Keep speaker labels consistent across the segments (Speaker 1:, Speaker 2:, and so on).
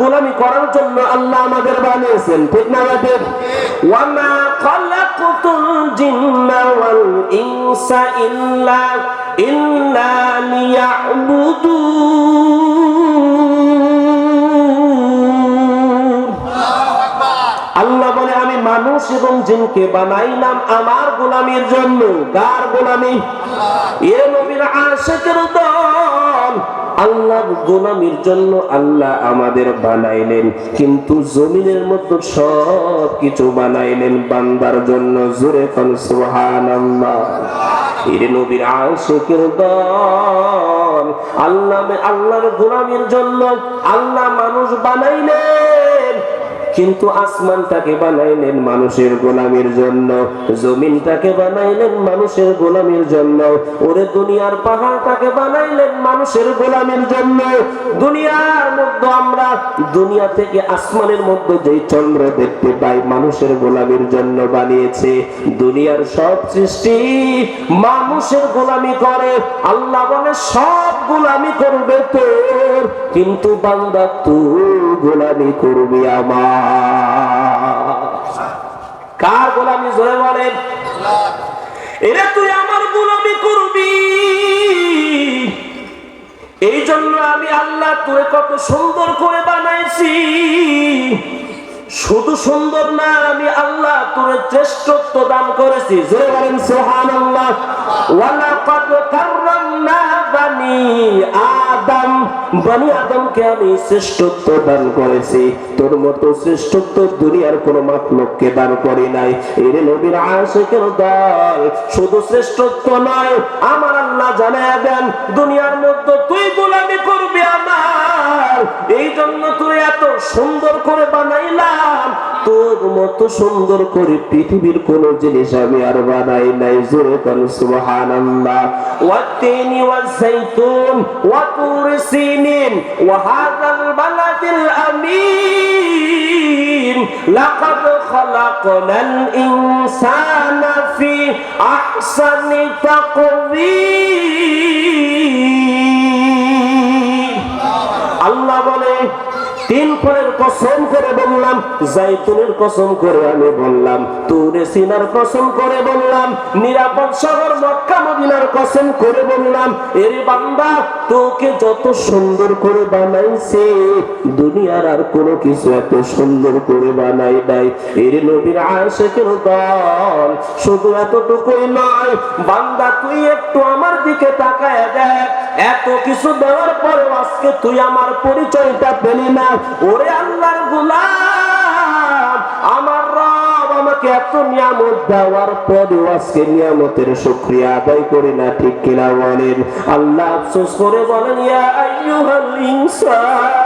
Speaker 1: গোলামি করার জন্য আল্লাহ আমাদের বানিয়েছেন, ঠিক না বাদের? ওয়ামা খালাকুতুল জিন্না ওয়াল ইনসা ইল্লা ইল্লা লিয়াবুদুন আল্লাহ বলে, আমি মানুষ এবং জিনকে বানাইলাম আমার গোলামির জন্য। কার গোলামি? এ নবীর আশেকের দল। আল্লাহর গোলামির জন্য আল্লাহ আমাদের বানাইলেন। কিন্তু জমিনের মধ্যে সব কিছু বানাইলেন বান্দার জন্য। জোরে কোন এর নবীর দল। আল্লাহ আল্লাহর গোলামির জন্য আল্লাহ মানুষ বানাইলেন। কিন্তু আসমানটাকে বানাইলেন মানুষের গোলামির জন্য। জমিনটাকে বানাইলেন মানুষের গোলামির জন্য। ওরে দুনিয়ার পাহাড়টাকে বানাইলেন মানুষের গোলামির জন্য দুনিয়ার মধ্যে আমরা, দুনিয়া থেকে আসমানের মধ্যে যেই চন্দ্র দেখতে পাই, মানুষের গোলামির জন্য বানিয়েছে। দুনিয়ার সব সৃষ্টি মানুষের গোলামি করে। আল্লাহ বলে, সব গোলামি করবে তোর, কিন্তু বান্দা তুই গোলামি করবি আমার। কার গোলামি? জোরে বলেন। এরে তুই আমার গোলামি করবি। এই জন্য আমি আল্লাহ তুই কত সুন্দর করে বানাইছি। শুধু সুন্দর না, আমি আল্লাহ তোর শ্রেষ্ঠত্ব দান করেছি। জোরে বলেন, সুবহানাল্লাহ। ওয়ালাকাদ কাররামনা বানি আদম। বনি আদমকে আমি শ্রেষ্ঠত্ব দান করেছি। তোর মতো শ্রেষ্ঠত্ব দুনিয়ার কোনো মাখলুককে দান করি নাই। এর নবীর আশিকের দল, শুধু শ্রেষ্ঠত্ব নয়, আমার আল্লাহ জানায় দেন, দুনিয়ার মধ্যে তুই গোলামি করবি আমার। এই জন্য তুই এত সুন্দর করে বানাইলাম। তোর মতো সুন্দর করে পৃথিবীর কোন জিনিস আমি আর বানাই নাই, জোরে কর সুবহানাল্লাহ। ওয়াতিনি ওয়াজাইতুন ওয়া সিনিন ওয়া وهذا البلد الأمين لقد خلقنا الإنسان ফি أحسن تقويم আল্লাহ বলে তিন ফলের কসম করে বললাম জাইতুনের কসম করে আমি বললাম, তুরে সিনার কসম করে বললাম, নিরাপদ শহর মক্কা মদিনার কসম করে বললাম, এরে বান্দা, তোকে যত সুন্দর করে বানাইছে, দুনিয়ার আর কোনো কিছু এত সুন্দর করে বানাই নাই। এর নবীর আশেকের দল, শুধু এতটুকুই নয়, বান্দা, তুই একটু আমার দিকে তাকায় দেখ এত কিছু দেওয়ার পরে আজকে তুই আমার পরিচয়টা পেলি না। ওরে আল্লাহরগুলা আমার রব আমাকে এত নিয়ামত দেওয়ার পরেও আজকে নিয়ামতের শুকরিয়া আদায় করি না, ঠিক কিনা বলেন? আল্লাহ আফসোস করে বলেন, ইয়া আইয়ুহাল ইনসান।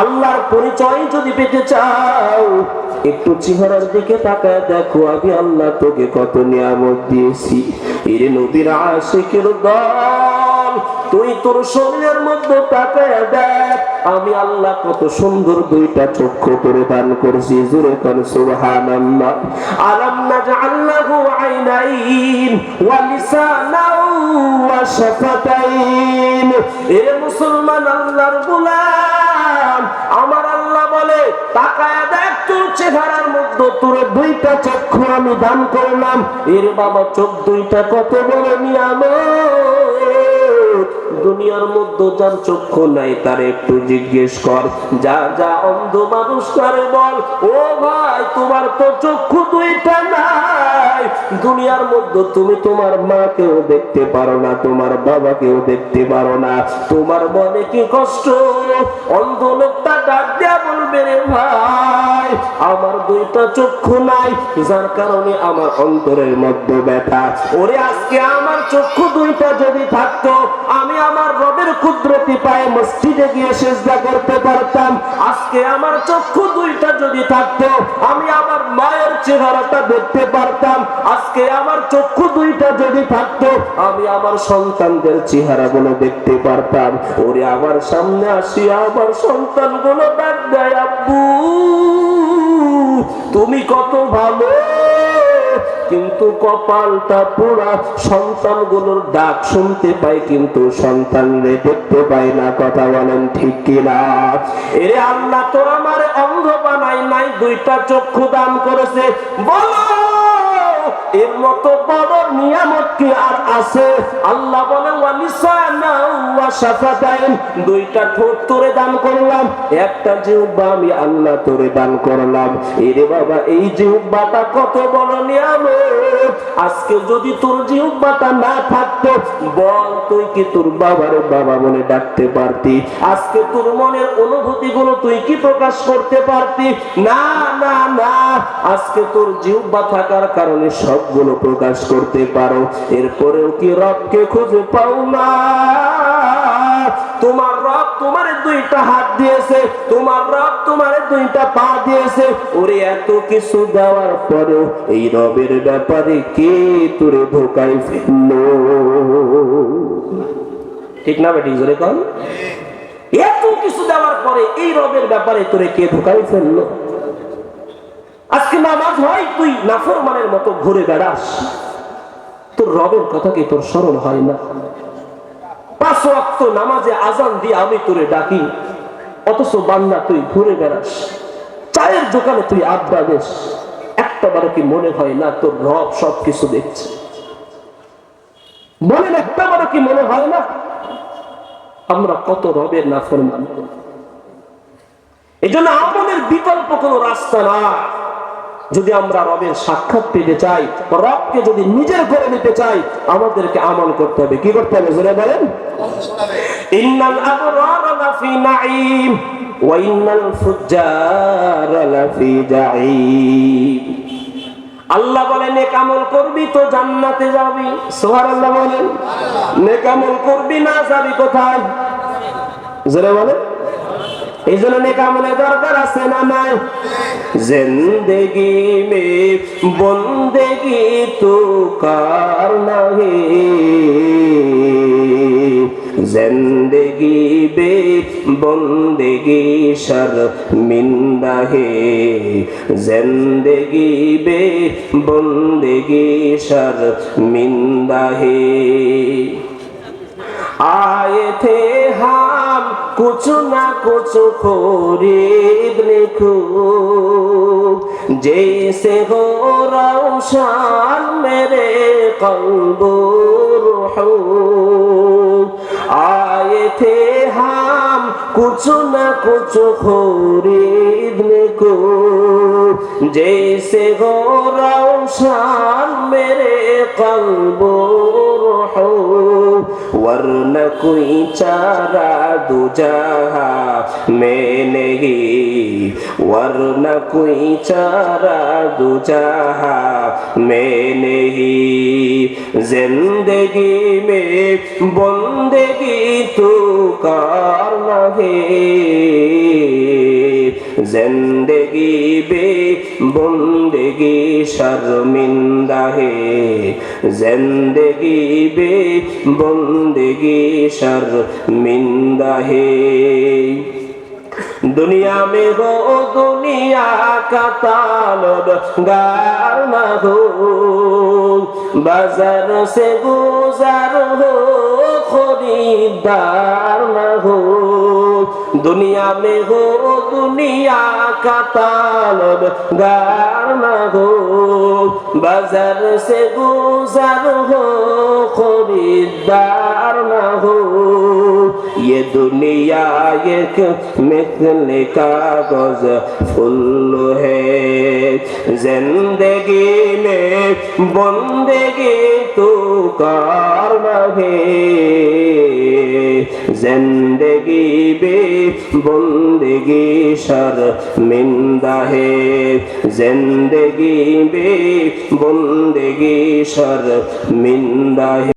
Speaker 1: আল্লাহর পরিচয় যদি পেতে চাও, একটু চেহারার দিকে তাকায় দেখো, আমি আল্লাহ তোকে কত নিয়ামত দিয়েছি। এর নদীর আশেকের দল। তুই তোর শরীরের মধ্যে তাকায় দেখ। আমি আল্লাহ কত সুন্দর দুইটা চক্ষু করে দান করেছি শাফাতাইন। এ মুসলমান আমার আল্লাহ বলে তোর চেহারার মধ্যে দুইটা চক্ষু আমি দান করলাম। এর বাবা চোখ দুইটা কত বড় নিয়ামত। দুনিয়ার মধ্যে যার চক্ষু নাই, তার একটু জিজ্ঞেস কর। যা যা অন্ধ মানুষ করে বল, ও ভাই, তোমার তো চক্ষু দুইটা নাই। দুনিয়ার মধ্যে তুমি তোমার মাকেও দেখতে পারো না, তোমার বাবাকেও দেখতে পারো না। তোমার মনে কি কষ্ট? অন্ধ লোকটা ডাক দেয়া বলবে, রে ভাই নাই, আমার দুইটা চক্ষু নাই, যার কারণে আমার অন্তরের মধ্যে ব্যথা। ওরে, আজকে আমার চক্ষু দুইটা যদি থাকতো, আমি আমার রবের কুদরতি পায়ে মসজিদে গিয়ে সেজদা করতে পারতাম। আজকে আমার চক্ষু দুইটা যদি থাকতো, আমি আমার মায়ের চেহারাটা দেখতে পারতাম। আজকে আমার চক্ষু দুইটা যদি থাকতো, আমি আমার সন্তানদের চেহারাগুলো দেখতে পারতাম। ওরে, আমার সামনে আসিয়া আমার সন্তানগুলো ডাক দেয়, আব্বু। তুমি কত ভালো, কিন্তু কপালটা পুরা সন্তানগুলোর ডাক শুনতে পাই, কিন্তু সন্তান রে দেখতে পাই না, কথা বলেন ঠিক কিনা? এরে আল্লাহ তো আমার অন্ধ বানাই নাই, দুইটা চক্ষু দান করেছে। বলো! এর মতো বড় নিয়ামত কি আর আছে? আল্লাহ বলে দুইটা ঠোঁট তোরে দান করলাম, একটা জিহ্বা আমি আল্লাহ তোরে দান করলাম। এরে বাবা, এই জিহ্বাটা কত বড় নিয়ামত। আজকে যদি তোর জিহ্বাটা না থাকতো, বল তুই কি তোর বাবার বাবা মনে ডাকতে পারতি? আজকে তোর মনের অনুভূতি গুলো তুই কি প্রকাশ করতে পারতি? না না না। আজকে তোর জিহ্বা থাকার কারণে সবগুলো প্রকাশ করতে পারো। এরপরেও কি রবকে খুঁজে পাও না? তোমার রব তোমার দুইটা হাত দিয়েছে তোমার রব তোমার দুইটা পা দিয়েছে। ওরে এত কিছু দেওয়ার পরেও এই রবের ব্যাপারে কে তোরে ধোকাই ফেলল? ঠিক না বেটি জোরে কন? এত কিছু দেওয়ার পরে এই রবের ব্যাপারে তোরে কে ধোকাই ফেলল? আজকে নামাজ হয়, তুই নাফরমানের মতো ঘুরে বেড়াস। তোর রবের কথা কি তোর স্মরণ হয় না? পাঁচ ওয়াক্ত নামাজে আজান দিয়ে আমি তোরে ডাকি, অথচ বান্দা তুই ঘুরে বেড়াস। চায়ের দোকানে তুই আড্ডা দেশ একটা বারো কি মনে হয় না তোর রব সব কিছু দেখছে? বলেন একটা বারো কি মনে হয় না? আমরা কত রবের নাফরমান। এই জন্য আমাদের বিকল্প কোনো রাস্তা না যদি আমরা রবের সাক্ষাৎ পেতে চাই, রবকে যদি নিজের করে নিতে চাই, আমাদেরকে আমল করতে হবে। কি করতে হবে? জোরে বলেন। আল্লাহ বলে, নেক আমল করবি তো জান্নাতে যাবি। সুবহানাল্লাহ বলেন। নেক আমল করবি না যাবি কোথায়? জোরে বলেন। এই জন্য নেক আমলের দরকার আছে না নাই जिंदगी में बंदगी तो कार नहीं जिंदगी बे बंदगी शर्मिंदा है जिंदगी बे बंदगी शर्मिंदा है आए थे हम कुछ ना कुछ खरीदने को जैसे हो रोशन मेरे कल्बुर आए थे हम कुछ ना कुछ खरीदने को जैसे हो रोशन मेरे कल्बुर वरन कोई चारा दूजहा में नहीं वरन कोई चारा दूजहा में नहीं ज़िंदगी में बंदगी तो करना है जिंदगी बे बंदगी शर्मिंदा है जिंदगी बे बंदगी शर्मिंदा है दुनिया में हो दुनिया का तालब गार न हो बाजार से गुजार हो खरीदार न हो दुनिया में हो दुनिया का तालब गार न हो बाजार से गुजार हो खरीदार न हो ये दुनिया एक मिसल कागज फुल है जिंदगी বন্দেগি তো কার নাহে জেন্দেগি বে বন্দেগি মিন্দা হে জেন্দেগি বে বন্দেগি মিন্দা হে